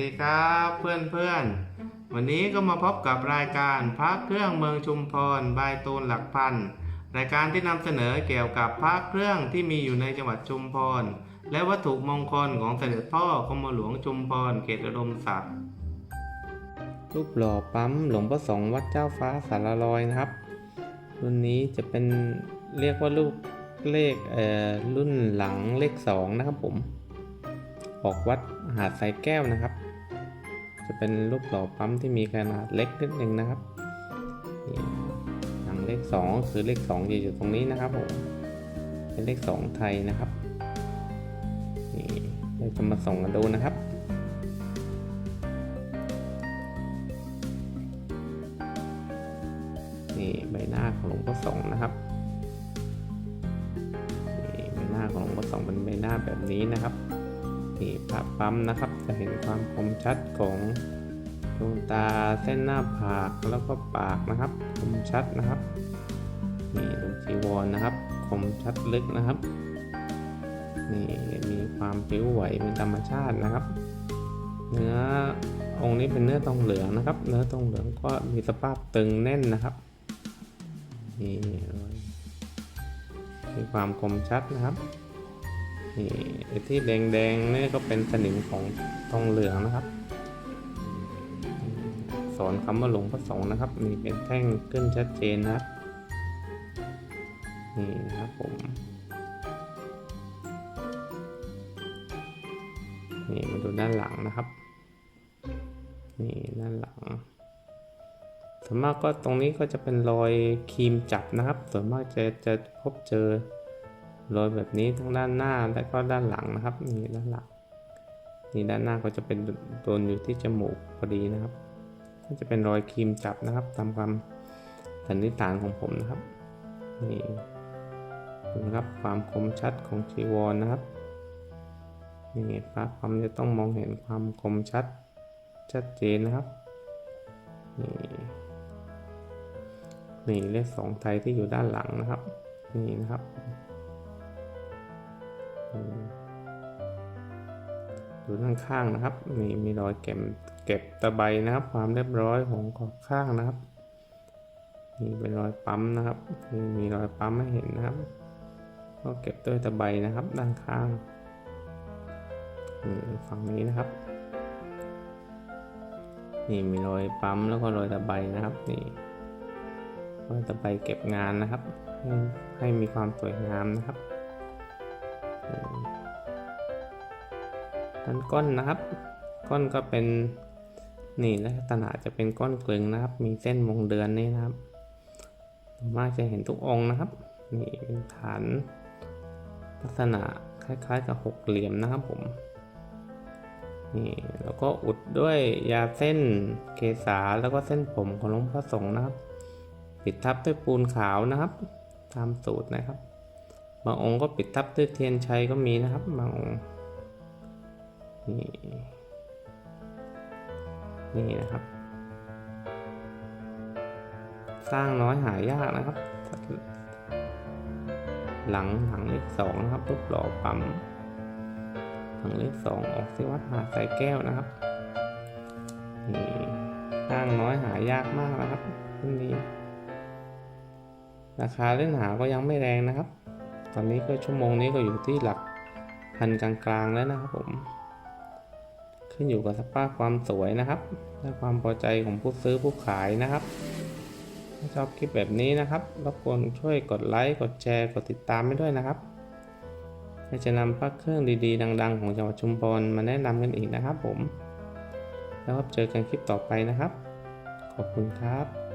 ดีครับเพื่อนเพื่อนวันนี้ก็มาพบกับรายการพระเครื่องเมืองชุมพรบายตูนหลักพันรายการที่นำเสนอเกี่ยวกับพระเครื่องที่มีอยู่ในจังหวัดชุมพร และวัตถุมงคลของเสด็จพ่อกรมหลวงชุมพรเขตอุดมศักดิ์รูปหล่อปั๊มหลวงพ่อสองวัดเจ้าฟ้าสารลอยนะครับ รุ่นนี้จะเป็นเรียกว่าลูกเลขเอ่อรุ่นหลังเลขสองนะครับผม ออกวัดหาดสายแก้วนะครับ จะเป็นรูปหล่อปั๊มที่มีขนาดเล็กนิดนึงนะครับนี่หลังเลขสองคือเลขสองจะอยู่ตรงนี้นะครับผมเป็นเลขสองไทยนะครับนี่เราจะมาส่งกันดูนะครับนี่ใบหน้าของหลวงพ่อสองนะครับนี่ใบหน้าของหลวงพ่อสองเป็นใบหน้าแบบนี้นะครับ นี่พระปั๊มนะครับ จะเห็นความคมชัดของดวงตาเส้นหน้าผากแล้วก็ปากนะครับ คมชัดนะครับนี่ดูจีวรนะครับ คมชัดลึกนะครับนี่มีความผิวไหวเป็นธรรมชาตินะครับ เนื้อองค์นี้เป็นเนื้อทองเหลืองนะครับ เนื้อทองเหลืองก็มีสภาพตึงแน่นนะครับนี่มีความคมชัดนะครับ นี่ไอ้ที่แดงๆนี่ก็เป็นสนิมของทองเหลืองนะครับ สอนคำว่าหลวงพ่อสองนะครับนี่เป็นแท่งขึ้นชัดเจนนะครับนี่นะครับผมนี่มาดูด้านหลังนะครับ นี่ด้านหลังส่วนมากก็ตรงนี้ก็จะเป็นรอยครีมจับนะครับ ส่วนมากจะจะพบเจอ รอยแบบนี้ทั้งด้านหน้าและก็ด้านหลังนะครับนี่ด้านหลังนี่ด้านหน้าก็จะเป็นโดนอยู่ที่จมูกพอดีนะครับก็จะเป็นรอยครีมจับนะครับ ตามความสันนิษฐานของผมนะครับนี่ดูนะครับความคมชัดของจีวรนะครับนี่พระความจะต้องมองเห็นความคมชัดชัดเจนนะครับนี่นี่เลขสองไทยที่อยู่ด้านหลังนะครับ นี่นะครับ ดูด้านข้างนะครับ มีมีรอยเก็บเก็บตะไบนะครับ ความเรียบร้อยของขอบข้างนะครับนี่เป็นรอยปั๊มนะครับนี่มีรอยปั๊มให้เห็นนะครับ ก็เก็บด้วยตะไบนะครับ ด้านข้างฝั่งนี้นะครับ นี่มีรอยปั๊มแล้วก็รอยตะไบนะครับนี่รอยตะไบเก็บงานนะครับ ให้ให้มีความสวยงามนะครับ ด้านก้นนะครับ ก้นก็เป็นนี่ลักษณะจะเป็นก้อนกลึงนะครับ มีเส้นวงเดือนนี่นะครับมากจะเห็นทุกองค์นะครับ นี่เป็นฐานลักษณะคล้ายๆกับหกเหลี่ยมนะครับผม นี่แล้วก็อุดด้วยยาเส้นเกษาแล้วก็เส้นผมของหลวงพ่อสงฆ์นะครับ ปิดทับด้วยปูนขาวนะครับ ตามสูตรนะครับ บางองค์ก็ปิดทับด้วยเทียนชัยก็มีนะครับ บางองค์นี่นี่นะครับ สร้างน้อยหายากนะครับ หลังหลังเลขสองนะครับรูปหล่อปั๊มหลังเลขสองออกที่วัดหาดสายแก้วนะครับนี่สร้างน้อยหายากมากนะครับรุ่นนี้ ราคาเล่นหาก็ยังไม่แรงนะครับ ตอนนี้ก็ชั่วโมงนี้ก็อยู่ที่หลักพันกลางๆแล้วนะครับผม ขึ้นอยู่กับสภาพความสวยนะครับ และความพอใจของผู้ซื้อผู้ขายนะครับ ถ้าชอบคลิปแบบนี้นะครับรบกวนช่วยกดไลค์กดแชร์กดติดตามให้ด้วยนะครับจะนำพระเครื่องดีๆ ดัง ๆ ของจังหวัดชุมพรมาแนะนำกันอีกนะครับผม แล้วพบเจอกันคลิปต่อไปนะครับ ขอบคุณครับ